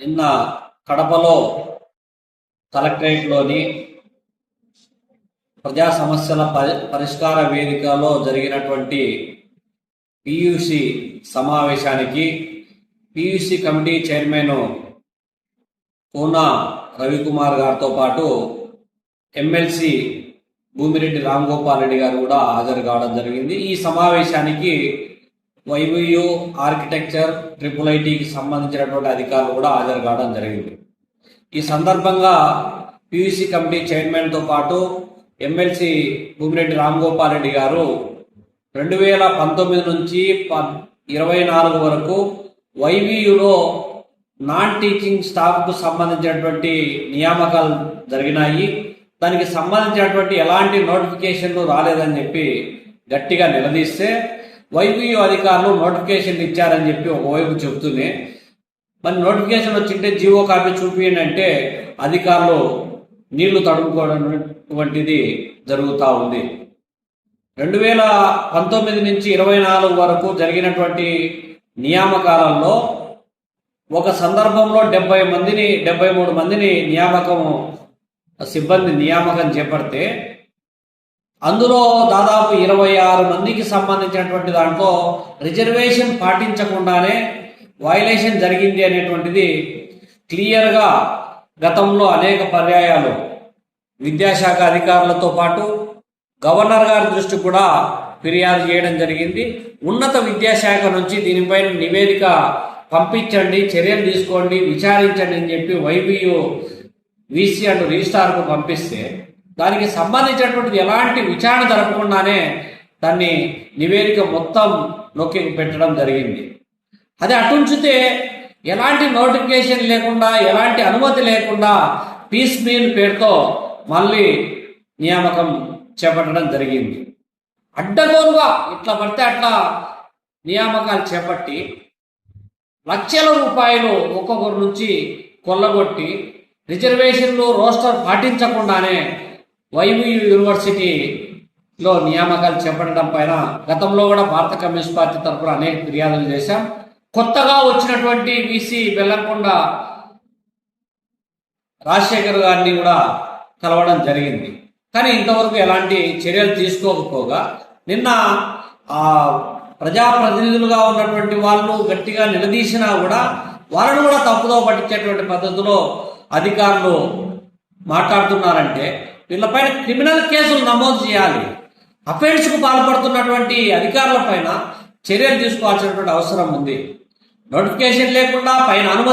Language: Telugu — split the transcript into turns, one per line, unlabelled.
నిన్న కడపలో కలెక్టరేట్లోని ప్రజా సమస్యల పరి పరిష్కార వేదికలో జరిగినటువంటి పియుసి సమావేశానికి PUC committee chairman Poona Ravikumar గారితో పాటు ఎమ్మెల్సీ భూమిరెడ్డి రామ్ గోపాల్ రెడ్డి గారు కూడా హాజరు కావడం జరిగింది. ఈ సమావేశానికి వైవియు ఆర్కిటెక్చర్ ట్రిపుల్ ఐటీకి సంబంధించినటువంటి అధికారులు కూడా హాజరు కావడం జరిగింది. ఈ సందర్భంగా పియూసీ కమిటీ చైర్మన్తో పాటు ఎమ్మెల్సీ భూమిరెడ్డి రామ్ గోపాల్ రెడ్డి గారు రెండు వేల పంతొమ్మిది నుంచి ప ఇరవై నాలుగు వరకు వైవియులో నాన్ టీచింగ్ స్టాఫ్కు సంబంధించినటువంటి నియామకాలు జరిగినాయి. దానికి సంబంధించినటువంటి ఎలాంటి నోటిఫికేషన్లు రాలేదని చెప్పి గట్టిగా నిలదీస్తే వైవియు అధికారులు నోటిఫికేషన్ ఇచ్చారని చెప్పి ఒకవైపు చెబుతూనే మరి నోటిఫికేషన్ వచ్చింటే జీవో కాపీ చూపియండి అంటే అధికారులు నీళ్ళు తడుముకోవడం వంటిది జరుగుతూ ఉంది. రెండు వేల పంతొమ్మిది నుంచి ఇరవై నాలుగు వరకు జరిగినటువంటి నియామకాలలో ఒక సందర్భంలో డెబ్బై మందిని డెబ్బై మూడు మందిని నియామకం సిబ్బంది నియామకం చేపడితే అందులో దాదాపు ఇరవై ఆరు మందికి సంబంధించినటువంటి దాంట్లో రిజర్వేషన్ పాటించకుండానే వైలేషన్ జరిగింది అనేటువంటిది క్లియర్గా గతంలో అనేక పర్యాయాలు విద్యాశాఖ అధికారులతో పాటు గవర్నర్ గారి దృష్టి కూడా ఫిర్యాదు చేయడం జరిగింది. ఉన్నత విద్యాశాఖ నుంచి దీనిపైన నివేదిక పంపించండి చర్యలు తీసుకోండి విచారించండి అని చెప్పి వైబియు వీసీ అండ్ రిజిస్టార్కు పంపిస్తే దానికి సంబంధించినటువంటిది ఎలాంటి విచారణ జరపకుండానే దాన్ని నివేదిక మొత్తం నొక్కి పెట్టడం జరిగింది. అది అటుంచితే ఎలాంటి నోటిఫికేషన్ లేకుండా ఎలాంటి అనుమతి లేకుండా పీస్ మీల్ పేరుతో మళ్ళీ నియామకం చేపట్టడం జరిగింది. అడ్డగోలుగా ఇట్లా పడితే అట్లా నియామకాలు చేపట్టి లక్షల రూపాయలు ఒక్కొక్కరి నుంచి కొల్లగొట్టి రిజర్వేషన్లు రోస్టర్ పాటించకుండానే వైవి యూనివర్సిటీలో నియామకాలు చేపట్టడం పైన గతంలో కూడా భారత కమ్యూనిస్ట్ పార్టీ తరఫున అనేక ఫిర్యాదులు చేశాం. కొత్తగా వచ్చినటువంటి వీసీ బెల్లంకొండ రాజశేఖర్ గారిని కూడా కలవడం జరిగింది. కానీ ఇంతవరకు ఎలాంటి చర్యలు తీసుకోకపోగా నిన్న ఆ ప్రజాప్రతినిధులుగా ఉన్నటువంటి వాళ్ళు గట్టిగా నిలదీసినా కూడా వాళ్ళను కూడా తప్పుదో పట్టించేటువంటి పద్ధతిలో అధికారులు మాట్లాడుతున్నారంటే వీళ్ళపైన క్రిమినల్ కేసులు నమోదు చేయాలి. అఫెన్స్కు పాల్పడుతున్నటువంటి అధికారుల పైన చర్యలు తీసుకోవాల్సినటువంటి అవసరం ఉంది. నోటిఫికేషన్ లేకుండా పైన అనుమతి